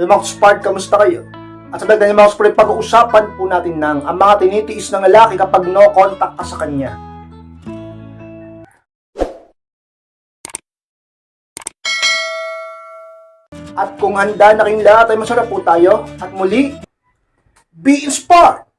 Hello mga Spark, kamusta kayo? At sa dagdag mga Spark, pag-uusapan po natin ng ang mga tinitiis ng lalaki kapag no contact ka sa kanya. At kung handa na kayong lahat ay masarap po tayo. At muli, be inspired!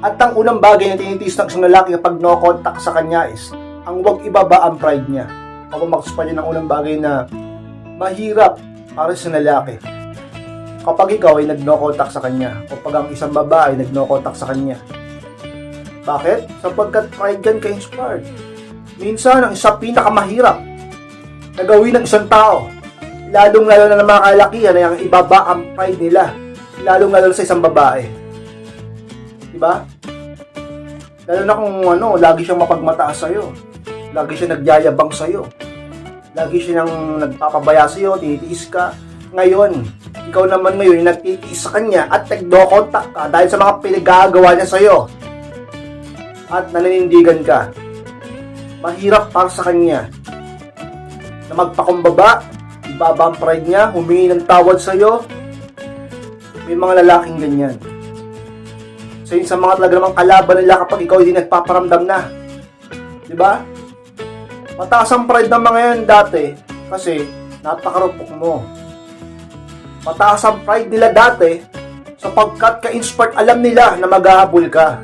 At ang unang bagay na tinitiis ng isang lalaki kapag no contact sa kanya is ang huwag ibaba ang pride niya. Ako magspa niya ng unang bagay na mahirap para sa lalaki. Kapag ikaw ay nag-no contact sa kanya, o pag ang isang babae nag-no contact sa kanya. Bakit? Sapagkat pride yan ka-inspired. Minsan, ang isa pinakamahirap na gawin ng isang tao, lalong-lalo na ng mga kalakihan ay ang ibaba ang pride nila, lalong-lalo sa isang babae. Diba? Lalo na kung ano, lagi siyang mapagmataas sa'yo. Lagi siya nagyayabang sa'yo. Lagi siya nang nagpapabaya sa'yo, titiis ka. Ngayon, ikaw naman ngayon yung nagtitiis sa kanya at nagdo-contact ka dahil sa mga pinagagawa niya sa'yo. At naninindigan ka. Mahirap para sa kanya na magpakumbaba, ibaba ang pride niya, humingi ng tawad sa'yo. May mga lalaking ganyan. So yun sa mga talaga namang kalaban nila kapag ikaw hindi nagpaparamdam na. Di ba? Mataas ang pride ng mga yan dati kasi napakarupok mo. Mataas ang pride nila dati sapagkat ka-inspired alam nila na maghahabol ka.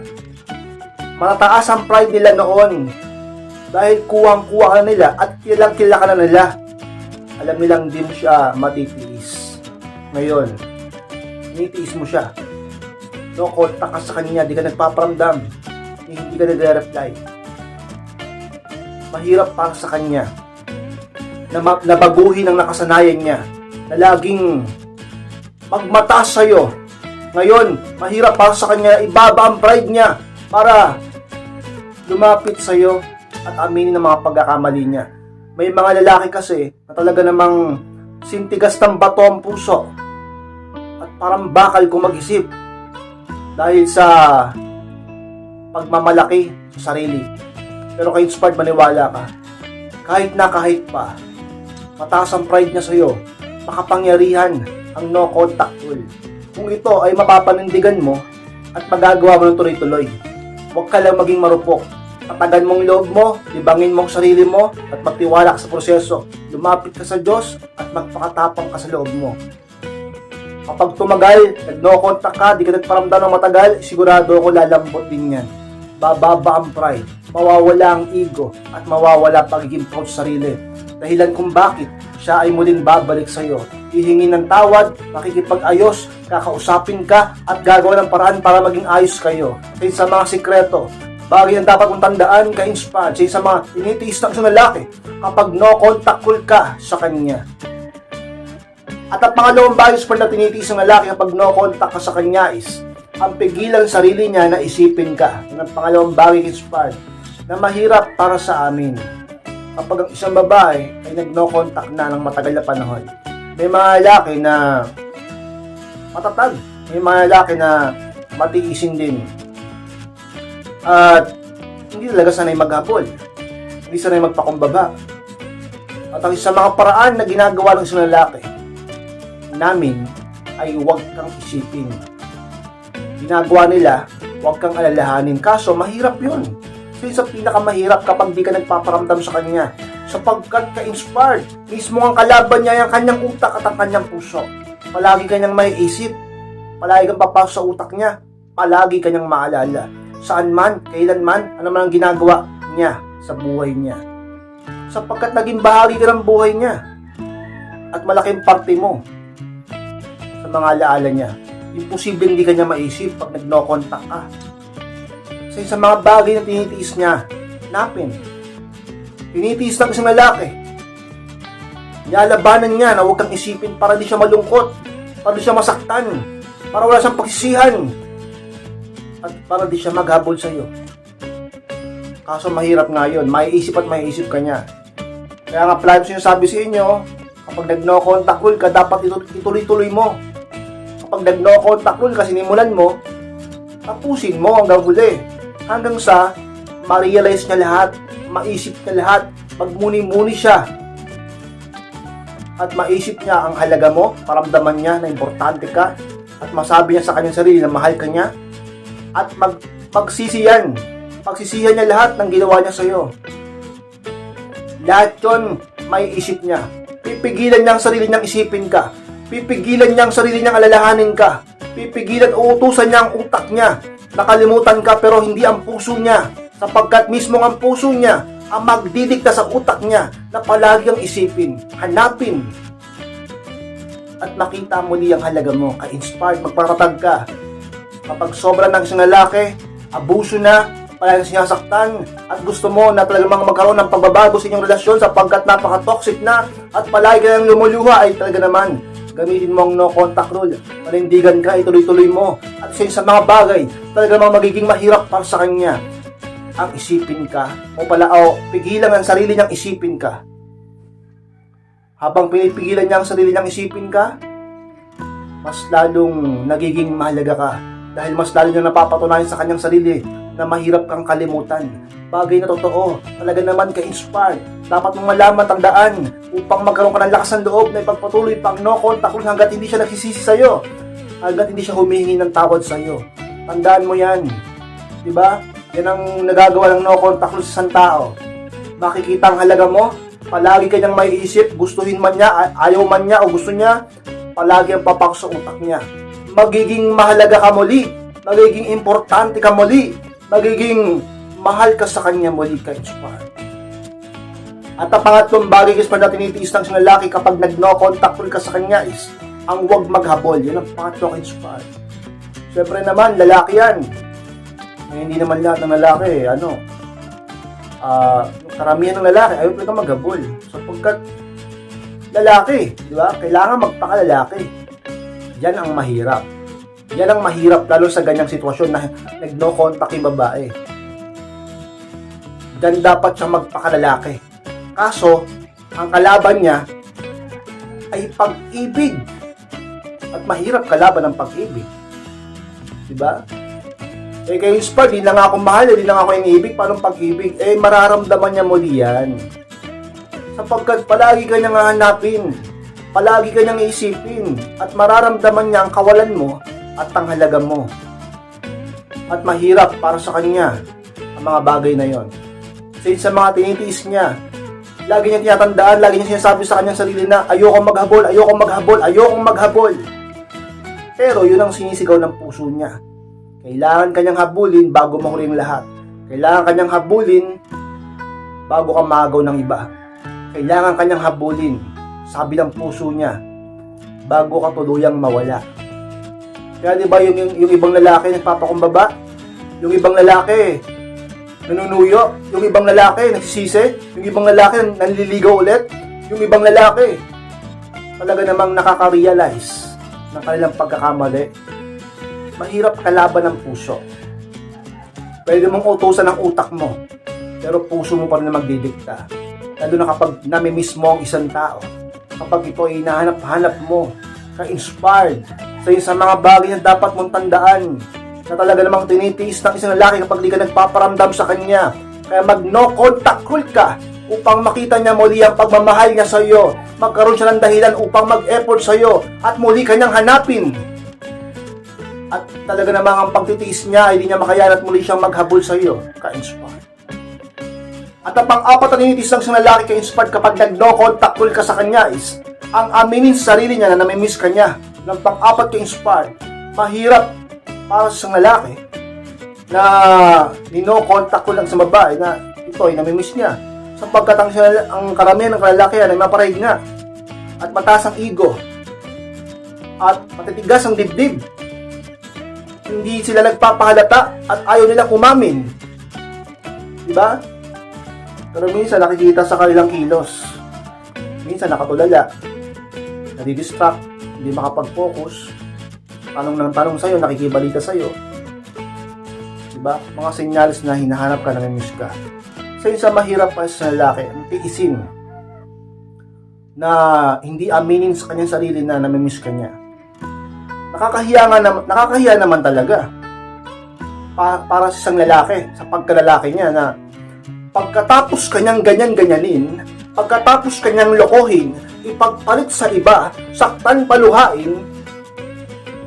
Mataas ang pride nila noon dahil kuwang-kuwa ka na nila at kilang kila ka na nila. Alam nilang di mo siya matitiis. Ngayon, tinitiis mo siya no contact ka sa kanya, di ka nagpaparamdam, hindi ka nagre-reply. Mahirap para sa kanya na nabaguhin ang nakasanayan niya na laging magmataas sa'yo. Ngayon, mahirap para sa kanya ibaba ang pride niya para lumapit sa'yo at aminin ang mga pagkakamali niya. May mga lalaki kasi na talaga namang sintigas ng bato ang puso at parang bakal kung mag-isip dahil sa pagmamalaki sa sarili. Pero kay inspired maniwala ka. Kahit na kahit pa, mataas ang pride niya sa'yo, makapangyarihan ang no contact rule. Kung ito ay mapapanindigan mo at magagawa mo ng tuloy-tuloy, huwag ka lang maging marupok. Tatagan mong loob mo, libangin mong sarili mo, at magtiwala ka sa proseso. Lumapit ka sa Diyos at magpakatapang ka sa loob mo. Kapag tumagal, nag-no contact ka, di ka nagparamdam ng matagal, sigurado ako lalambot din yan. Bababa ang pride, mawawala ang ego, at mawawala pagiging proud sa sarili. Dahilan kung bakit siya ay muling babalik sa iyo. Hihingi ng tawad, makikipag-ayos, kakausapin ka, at gagawa ng paraan para maging ayos kayo. Kaya sa mga sikreto, bagay ang dapat mong tandaan ka-inspired sa mga tinitiis ng lalaki kapag no contact cool ka sa kanya. At ang pangalawang bagay sa na tinitiis ng lalaki kapag no contact ka sa kanya is ang pigilan sarili niya na isipin ka. Ang pangalawang bagay inspired na mahirap para sa amin. Kapag ang isang babae ay nag-no contact na ng matagal na panahon, may mga lalaki na matatag. May mga lalaki na matiisin din. At hindi talaga sanay maghabol. Hindi sanay magpakumbaba. At ang isa mga paraan na ginagawa ng isang lalaki namin ay huwag kang isipin. Ginagawa nila, huwag kang alalahanin. Kaso, mahirap yun. Kasi sa pinakamahirap kapag di ka nagpaparamdam sa kanya. Sapagkat ka-inspired. Mismo ang kalaban niya yung kanyang utak at ang kanyang puso. Palagi kanyang may isip. Palagi kang papasok sa utak niya. Palagi kanyang maalala. Saan man, kailan man, ano man ang ginagawa niya sa buhay niya. Sapagkat naging bahagi ka ng buhay niya. At malaking parte mo sa mga alaala niya. Imposible hindi kanya maisip pag nag-no contact ka. Kasi sa mga bagay na tinitiis niya, napin. Tinitiis ng isang lalaki. Nilalabanan niya na huwag kang isipin para di siya malungkot, para di siya masaktan, para wala siyang pagsisihan, at para di siya maghabol sa iyo. Kaso mahirap nga yun, maiisip at maiisip ka niya. Kaya nga plan sinasabi sa inyo, kapag nag-no contact rule ka, dapat ituloy-tuloy mo kapag nag-no contact rule kasi nimulan mo, tapusin mo hanggang huli. hanggang sa ma-realize niya lahat, maisip niya lahat, magmuni-muni siya at maisip niya ang halaga mo, paramdaman niya na importante ka at masabi niya sa kanyang sarili na mahal ka niya at mag pagsisiyan, pagsisihan niya lahat ng ginawa niya sa iyo. Lahat yun, may isip niya. Pipigilan niya ang sarili niyang isipin ka. Pipigilan niya ang sarili niyang alalahanin ka. Pipigilan uutusan niya ang utak niya. Nakalimutan ka pero hindi ang puso niya. Sapagkat mismo ang puso niya ang magdidikta sa utak niya na palagi ang isipin, hanapin, at makita muli ang halaga mo. Ka-inspired, magparatag ka. Kapag sobra ng isang lalaki, abuso na, palagi sinasaktan, at gusto mo na talagang magkaroon ng pagbabago sa inyong relasyon sapagkat napaka-toxic na at palagi ka nang lumuluha ay talaga naman gamitin mo ang no contact rule. Panindigan ka, ituloy-tuloy mo. At sa mga bagay, talaga namang magiging mahirap para sa kanya ang isipin ka o pala o pigilan ang sarili niyang isipin ka. Habang pinipigilan niya ang sarili niyang isipin ka, mas lalong nagiging mahalaga ka dahil mas lalo niyang napapatunayan sa kanyang sarili na mahirap kang kalimutan. Bagay na totoo, talaga naman ka-inspired. Dapat mong malaman tandaan upang magkaroon ka ng lakas ng loob na ipagpatuloy pang no contact rule hanggat hindi siya nagsisisi sa'yo. Hanggat hindi siya humihingi ng tawad sa'yo. Tandaan mo yan. Di ba? Yan ang nagagawa ng no contact sa isang tao. Makikita ang halaga mo, palagi kanyang may isip, gustuhin man niya, ay- ayaw man niya o gusto niya, palagi ang papak utak niya. Magiging mahalaga ka muli, magiging importante ka muli, magiging mahal ka sa kanya muli ka inspired. At ang pangatlong bagay guys na tinitiis ng isang lalaki kapag nag-no contact ka sa kanya is ang huwag maghabol. Yan ang pangatlo ka inspired. Siyempre naman, lalaki yan. Eh, hindi naman lahat ng lalaki, ano, ah, yung karamihan ng lalaki, ayaw talaga maghabol. Sapagkat, lalaki, di ba? Kailangan magpakalalaki. Yan ang mahirap. Yan ang mahirap, lalo sa ganyang sitwasyon na nag-no contact yung babae. Diyan dapat siya magpakalalaki. Kaso, ang kalaban niya ay pag-ibig. At mahirap kalaban ng pag-ibig. Diba? Eh kay Spud, di lang ako mahal, di lang ako iniibig, paano pag-ibig? Eh mararamdaman niya muli yan. Sapagkat palagi ka niyang hahanapin, palagi ka niyang isipin, at mararamdaman niya ang kawalan mo at ang halaga mo. At mahirap para sa kanya ang mga bagay na yon. Kasi sa mga tinitiis niya, lagi niya tinatandaan, lagi niya sinasabi sa kanyang sarili na ayoko maghabol, ayoko maghabol, ayoko maghabol. Pero yun ang sinisigaw ng puso niya. Kailangan kanyang habulin bago mahuli ang lahat. Kailangan kanyang habulin bago ka maagaw ng iba. Kailangan kanyang habulin sa kabilang puso niya bago ka tuluyang mawala. Kaya di ba yung, yung, yung ibang lalaki nagpapakumbaba? Yung ibang lalaki nanunuyo? Yung ibang lalaki nagsisisi? Yung ibang lalaki nanliligaw ulit? Yung ibang lalaki talaga namang nakaka-realize ng kanilang pagkakamali mahirap kalaban ng puso. Pwede mong utusan ang utak mo, pero puso mo pa rin na magdidikta. Lalo na kapag namimiss mo ang isang tao. Kapag ito ay hinahanap-hanap mo, ka-inspired sa sa mga bagay na dapat mong tandaan na talaga namang tinitiis ng isang lalaki kapag di ka nagpaparamdam sa kanya. Kaya mag no contact rule ka upang makita niya muli ang pagmamahal niya sa iyo. Magkaroon siya ng dahilan upang mag-effort sa iyo at muli kanyang hanapin at talaga namang ang pagtitiis niya ay hindi niya makayan at muli siyang maghabol sa iyo, ka-inspired. At ang pang-apat na ninitis ng isang lalaki ka-inspired kapag nag-no contact rule ka sa kanya is ang aminin sa sarili niya na namimiss ka niya. Ng pang-apat ka-inspired, mahirap para sa lalaki na ni-no contact rule lang sa babae na ito ay namimiss niya. Sapagkat ang, ang karamihan ng kalalakihan ay maparahig nga at mataas ang ego at matitigas ang dibdib hindi sila nagpapahalata at ayaw nila kumamin. Di ba? Pero minsan nakikita sa kanilang kilos. Minsan nakatulala. Nadidistract. Hindi makapag-focus. Tanong ng tanong sa'yo, nakikibalita sa'yo. Di ba? Mga senyales na hinahanap ka, namimiss ka. Sa isa mahirap pa sa lalaki, ang tiisin na hindi aminin sa kanyang sarili na namimiss ka niya nakakahiya nga naman, nakakahiya naman talaga. pa- para sa isang lalaki, sa pagkalalaki niya na pagkatapos kanyang ganyan-ganyanin, pagkatapos kanyang lokohin, ipagpalit sa iba, saktan paluhain,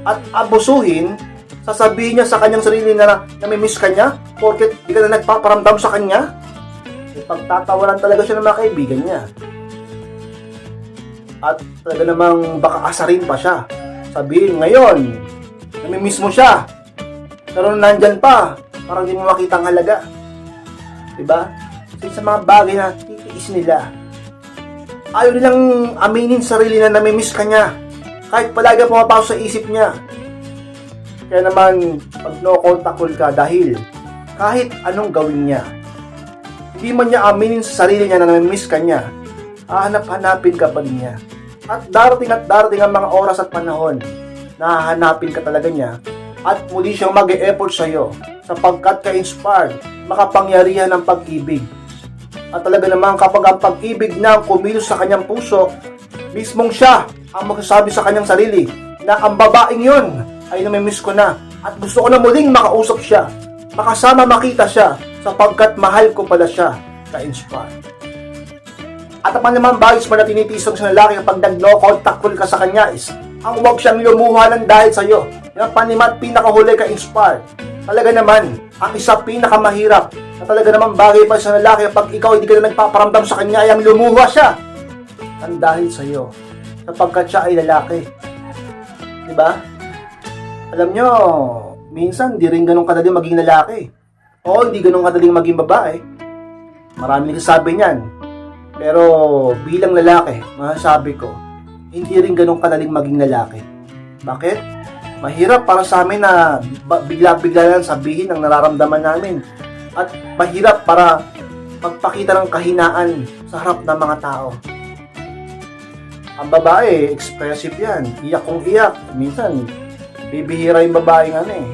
at abusuhin, sasabihin niya sa kanyang sarili na namimiss ka niya, porket di ka na nagpaparamdam sa kanya, ipagtatawanan talaga siya ng mga kaibigan niya. At talaga namang baka asarin pa siya. Sabihin, ngayon, namimiss mo siya, pero nandyan pa, parang di mo makita ang halaga. Diba? Kasi sa mga bagay na titiis nila, ayaw nilang aminin sa sarili na namimiss ka niya. Kahit palagi pumapasok sa isip niya. Kaya naman, pag no-contact ka dahil kahit anong gawin niya, hindi man niya aminin sa sarili niya na namimiss ka niya, hahanap-hanapin ka pa niya. At darating at darating ang mga oras at panahon na hahanapin ka talaga niya at muli siyang mag-e-effort sa iyo sapagkat ka-inspired, makapangyarihan ng pag-ibig. At talaga naman kapag ang pag-ibig na kumilos sa kanyang puso, mismong siya ang magsasabi sa kanyang sarili na ang babaeng yun ay namimiss ko na at gusto ko na muling makausap siya, makasama makita siya sapagkat mahal ko pala siya ka-inspired. At ang naman bagay sa mga tinitiis ng isang lalaki kapag nag-no contact call ka sa kanya is ang huwag siyang lumuha ng dahil sa'yo. Yung panimat pinakahuli ka-inspired. Talaga naman, ang isa pinakamahirap na talaga naman bagay pa sa lalaki kapag ikaw hindi ka na nagpaparamdam sa kanya ay ang lumuha siya. Ang dahil sa'yo. Sapagkat siya ay lalaki. Diba? Alam nyo, minsan di rin ganun kadaling maging lalaki. Oo, hindi ganun kadaling maging babae. Marami nagsasabi niyan. Pero bilang lalaki, masasabi ko, hindi rin ganun kadaling maging lalaki. Bakit? Mahirap para sa amin na ba- bigla-bigla lang sabihin ang nararamdaman namin. At mahirap para magpakita ng kahinaan sa harap ng mga tao. Ang babae, expressive yan. Iyak kung iyak. Minsan, bibihira yung babaeng ano eh.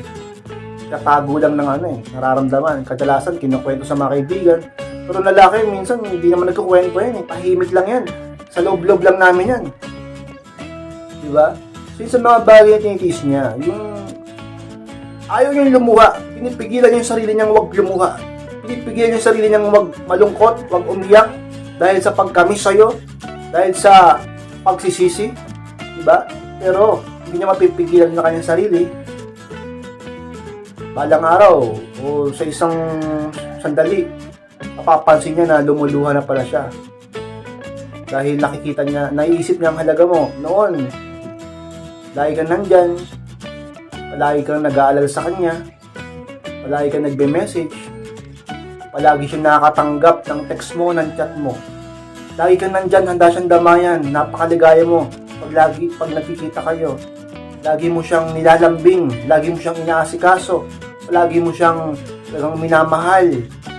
Katago lang ng ano eh, nararamdaman. Kadalasan, kinukwento sa mga kaibigan. Pero lalaki, minsan, hindi naman nagkukwento yan eh. Tahimik lang yan. Sa loob-loob lang namin yan. Diba? So, yun sa mga bagay na tinitiis niya, yung ayaw niyang lumuha, pinipigilan yung sarili niyang wag lumuha. Pinipigilan niya yung sarili niyang wag malungkot, wag umiyak, dahil sa pagkamis sa'yo, dahil sa pagsisisi, diba? Pero, hindi niya mapipigilan sa kanyang sarili. Balang araw, o sa isang sandali, mapapansin niya na lumuluha na pala siya. Dahil nakikita niya, naiisip niya ang halaga mo. Noon, lagi ka nandyan, palagi kang nag-aalala sa kanya, palagi kang nagbe-message, palagi siyang nakakatanggap ng text mo, ng chat mo. Lagi kang nandyan, handa siyang damayan, napakaligaya mo. Pag lagi, pag nakikita kayo, lagi mo siyang nilalambing, lagi mo siyang inaasikaso, lagi mo siyang talagang minamahal,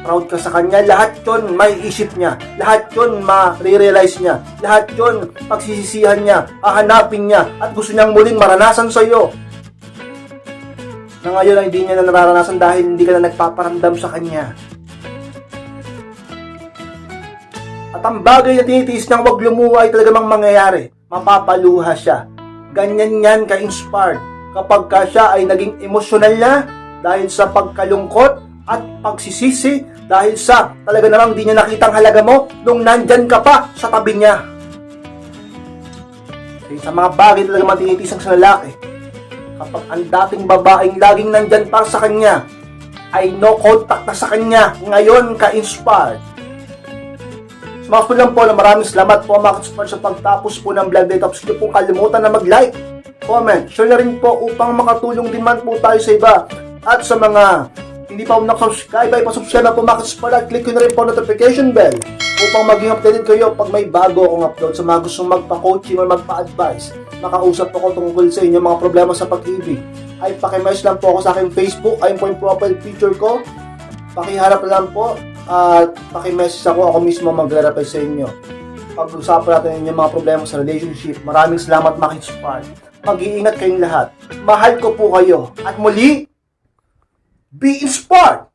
proud ka sa kanya, lahat yon may isip niya, lahat yon ma-realize niya, lahat yon pagsisisihan niya, hahanapin niya, at gusto niyang muling maranasan sa iyo. Na ngayon ay hindi niya na nararanasan dahil hindi ka na nagpaparamdam sa kanya. At ang bagay na tinitiis niyang wag lumuha ay talagang mangyayari. Mapapaluha siya. Ganyan yan ka-inspired kapag ka siya ay naging emosyonal na dahil sa pagkalungkot at pagsisisi dahil sa talaga namang di niya nakitang halaga mo nung nandyan ka pa sa tabi niya. Sa mga bagay talaga man tinitiis ng sa lalaki, kapag ang dating babaeng laging nandyan para sa kanya ay no contact na sa kanya, ngayon ka-inspired. Mga po lang po maraming salamat po mga kaspar sa pagtapos po ng vlog dito. Hindi po kalimutan na mag-like, comment, share na rin po upang makatulong din man po tayo sa iba. At sa mga hindi pa po nakasubscribe ay pasubscribe na po mga kaspar at click na rin po notification bell upang maging updated kayo pag may bago akong upload sa mga gustong magpa-coaching or magpa-advise. Makausap ako tungkol sa inyo mga problema sa pag-ibig. Ay pakimess lang po ako sa aking Facebook, ayun po yung profile picture ko. Pakiharap lang po at paki-message ako, ako mismo magre-reply sa inyo. Pag-usapan natin yung mga problema sa relationship. Maraming salamat mga Kitspar. Mag-iingat kayong lahat. Mahal ko po kayo. At muli, be inspired!